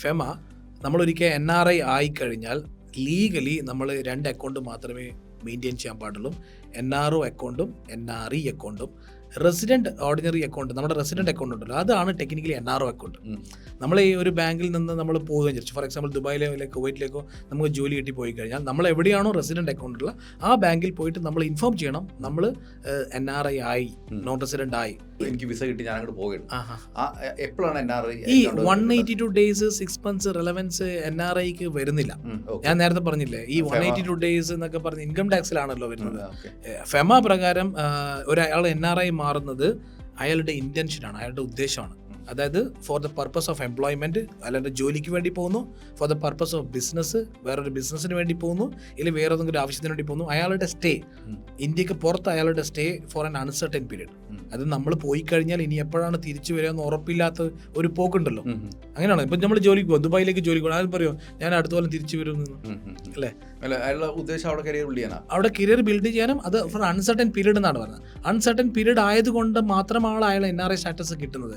FEMA നമ്മളൊരിക്കൽ N R I ആയിക്കഴിഞ്ഞാൽ legally നമ്മൾ രണ്ട് അക്കൗണ്ട് മാത്രമേ മെയിന്റെയിൻ ചെയ്യാൻ പാടുള്ളൂ. എൻ ആർ ഒ അക്കൗണ്ടും എൻ ആർ ഇ അക്കൗണ്ടും റെസിഡന്റ് ഓർഡിനറി അക്കൗണ്ട് നമ്മുടെ റെസിഡന്റ് അക്കൗണ്ട് ഉണ്ടല്ലോ അതാണ് technically N R O account നമ്മൾ ഈ ഒരു ബാങ്കിൽ നിന്ന് നമ്മൾ പോകുകയും ചോദിച്ചു ഫോർ എക്സാമ്പിൾ ദുബായിലോ അല്ലെങ്കിൽ കുവൈറ്റിലേക്കോ നമുക്ക് ജോലി കിട്ടി പോയി കഴിഞ്ഞാൽ നമ്മൾ എവിടെയാണോ റെസിഡന്റ് അക്കൗണ്ട് ഉള്ള ആ ബാങ്കിൽ പോയിട്ട് നമ്മൾ ഇൻഫോം ചെയ്യണം നമ്മൾ എൻ ആർ ഐ ആയി നോൺ റെസിഡന്റ് ആയി. എനിക്ക് വിസ കിട്ടി ഞാൻ അങ്ങോട്ട് പോവുകയാണ് ആ എപ്പോഴാണ് എൻ ആർ ഐ ഈ one eighty two days six months relevance N R ഐക്ക് വരുന്നില്ല. ഞാൻ നേരത്തെ പറഞ്ഞില്ലേ ഈ വൺ. എയ്റ്റി ടു ഡേയ്സ് എന്നൊക്കെ പറഞ്ഞ് ഇൻകം ടാക്സിലാണല്ലോ വരുന്നത്. ഫെമ പ്രകാരം ഒരാൾ എൻ ആർ ഐ മാറുന്നത് അയാളുടെ ഇന്റൻഷനാണ് അയാളുടെ ഉദ്ദേശമാണ്. അതായത് for the purpose of employment അല്ലാണ്ട് ജോലിക്ക് വേണ്ടി പോകുന്നു for the purpose of business വേറൊരു ബിസിനസ്സിന് വേണ്ടി പോകുന്നു ഇല്ലെങ്കിൽ വേറെ ഏതെങ്കിലും ഒരു ആവശ്യത്തിന് വേണ്ടി പോകുന്നു അയാളുടെ സ്റ്റേ ഇന്ത്യയ്ക്ക് പുറത്ത് അയാളുടെ stay for an uncertain period. അത് നമ്മൾ പോയി കഴിഞ്ഞാൽ ഇനി എപ്പോഴാണ് തിരിച്ചു വരിക എന്ന് ഉറപ്പില്ലാത്ത ഒരു പോക്കുണ്ടല്ലോ. അങ്ങനെയാണ്? ഇപ്പം നമ്മൾ ജോലിക്ക് പോകും. ദുബായിലേക്ക് ജോലിക്ക് പോകും. ആരും പറയോ ഞാൻ അടുത്ത കൊല്ലം തിരിച്ചു വരും അല്ലേ? അയാളുടെ ഉദ്ദേശം അവിടെ കരിയർ ബിൽഡ് ചെയ്യാനാ? അവിടെ കരിയർ ബിൽഡ് ചെയ്യാനും അത് ഫോർ അൺസർട്ടൻ പീരീഡ് എന്നാണ് പറഞ്ഞത്. അൺസർട്ടൻ പീരീഡ് ആയതുകൊണ്ട് മാത്രമാണ് അയാൾ എൻ ആർ ഐ സ്റ്റാറ്റസ് കിട്ടുന്നത്.